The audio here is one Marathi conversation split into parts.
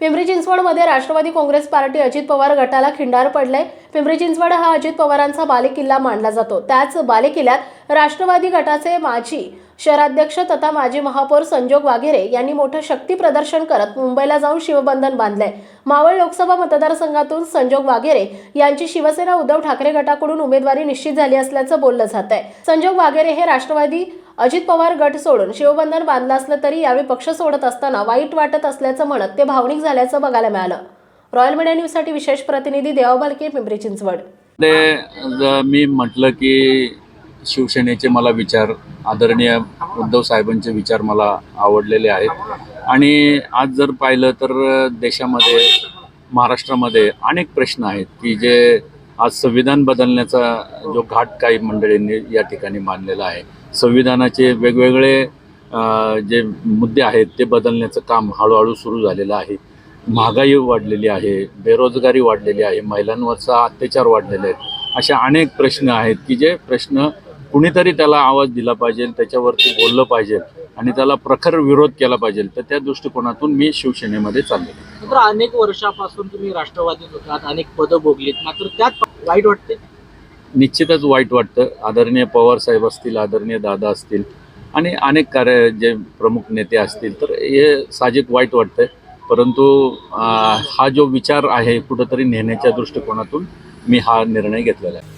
पिंपरी चिंचवडमध्ये राष्ट्रवादी काँग्रेस पार्टी अजित पवार गटाला खिंडार पडले. पिंपरी चिंचवड हा अजित पवारांचा बालेकिल्ला मानला जातो. त्याच बालेकिल्ल्यात राष्ट्रवादी गटाचे माजी शहराध्यक्ष तथा माजी महापौर संजोग वाघेरे यांनी मोठं शक्ती प्रदर्शन करत मुंबईला जाऊन शिवबंधन बांधलंय मावळ लोकसभा मतदारसंघातून संजोग वाघेरे यांची शिवसेना उद्धव ठाकरे गटाकडून उमेदवारी निश्चित झाली असल्याचं बोललं जात आहे संजोग वाघेरे हे राष्ट्रवादी अजित पवार गट सोडून शिवबंधन बांधलं असलं तरी यावेळी पक्ष सोडत असताना वाईट वाटत असल्याचं म्हणत ते भावनिक झाल्याचं बघायला मिळालं. रॉयल मीडिया न्यूजसाठी विशेष प्रतिनिधी देवा बालके पिंपरी चिंचवड. ते मी म्हटलं की शिवसेनेचे मला विचार आदरणीय उद्धव साहेबांचे विचार मला आवडलेले आहेत. आणि आज जर पाहिलं तर देशामध्ये महाराष्ट्रामध्ये अनेक प्रश्न आहेत की जे आज संविधान बदलण्याचा जो घाट काही मंडळींनी या ठिकाणी मानलेला आहे. संविधानाचे वेगवेगळे जे मुद्दे आहेत ते बदलण्याचं काम हळूहळू सुरू झालेलं आहे. महागाई वाढलेली आहे बेरोजगारी वाढलेली आहे महिलांवरचा अत्याचार वाढलेले आहेत. अशा अनेक प्रश्न आहेत की जे प्रश्न कुणीतरी त्याला आवाज दिला पाहिजे त्याच्यावरती बोललं पाहिजे आणि त्याला प्रखर विरोध केला पाहिजे तर त्या दृष्टिकोनातून मी शिवसेनेमध्ये चाललो मात्र अनेक वर्षापासून तुम्ही राष्ट्रवादीत होतात अनेक पदं भोगलीत मात्र त्यात वाईट वाटते? निश्चितच वाईट वाटतं. आदरणीय पवार साहेब असतील आदरणीय दादा असतील आणि अनेक कार्य जे प्रमुख नेते असतील तर हे साहजिक वाईट वाटतंय. परंतु हा जो विचार आहे कुठंतरी नेण्याच्या दृष्टिकोनातून मी हा निर्णय घेतलेला आहे.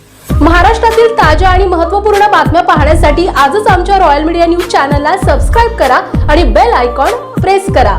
महाराष्ट्रातील ताज्या आणि महत्त्वपूर्ण बातम्या पाहण्यासाठी आजच आमच्या रॉयल मीडिया न्यूज चॅनलला सबस्क्राईब करा आणि बेल आयकॉन प्रेस करा.